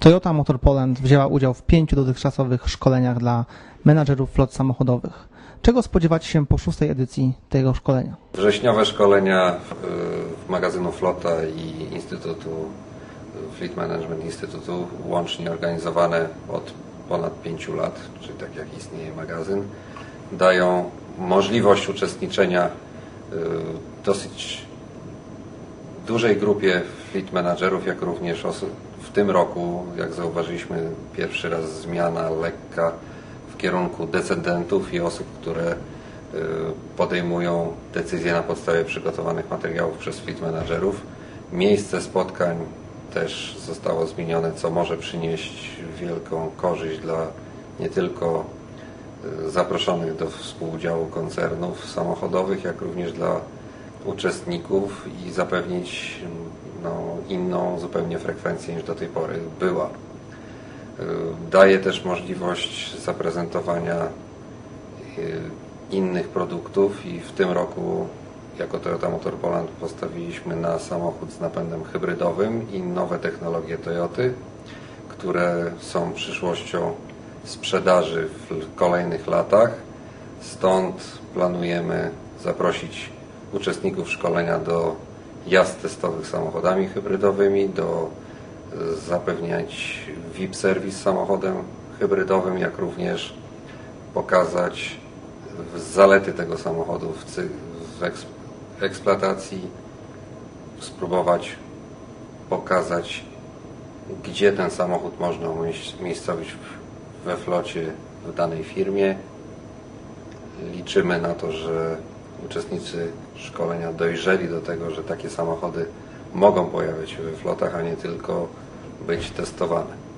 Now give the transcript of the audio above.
Toyota Motor Poland wzięła udział w pięciu dotychczasowych szkoleniach dla menadżerów flot samochodowych. Czego spodziewać się po szóstej edycji tego szkolenia? Wrześniowe szkolenia w magazynu Flota i Instytutu Fleet Management Instytutu łącznie organizowane od ponad pięciu lat, czyli tak jak istnieje magazyn, dają możliwość uczestniczenia w dosyć dużej grupie fleet managerów, jak również osób w tym roku, jak zauważyliśmy, pierwszy raz zmiana lekka w kierunku decydentów i osób, które podejmują decyzje na podstawie przygotowanych materiałów przez fleet managerów. Miejsce spotkań też zostało zmienione, co może przynieść wielką korzyść dla nie tylko zaproszonych do współudziału koncernów samochodowych, jak również dla uczestników i zapewnić no, inną zupełnie frekwencję niż do tej pory była. Daje też możliwość zaprezentowania innych produktów i w tym roku jako Toyota Motor Poland postawiliśmy na samochód z napędem hybrydowym i nowe technologie Toyoty, które są przyszłością sprzedaży w kolejnych latach. Stąd planujemy zaprosić uczestników szkolenia do jazd testowych samochodami hybrydowymi, do zapewniać VIP serwis samochodem hybrydowym, jak również pokazać zalety tego samochodu w, w eksploatacji, spróbować pokazać, gdzie ten samochód można umiejscowić we flocie w danej firmie. Liczymy na to, że uczestnicy szkolenia dojrzeli do tego, że takie samochody mogą pojawiać się we flotach, a nie tylko być testowane.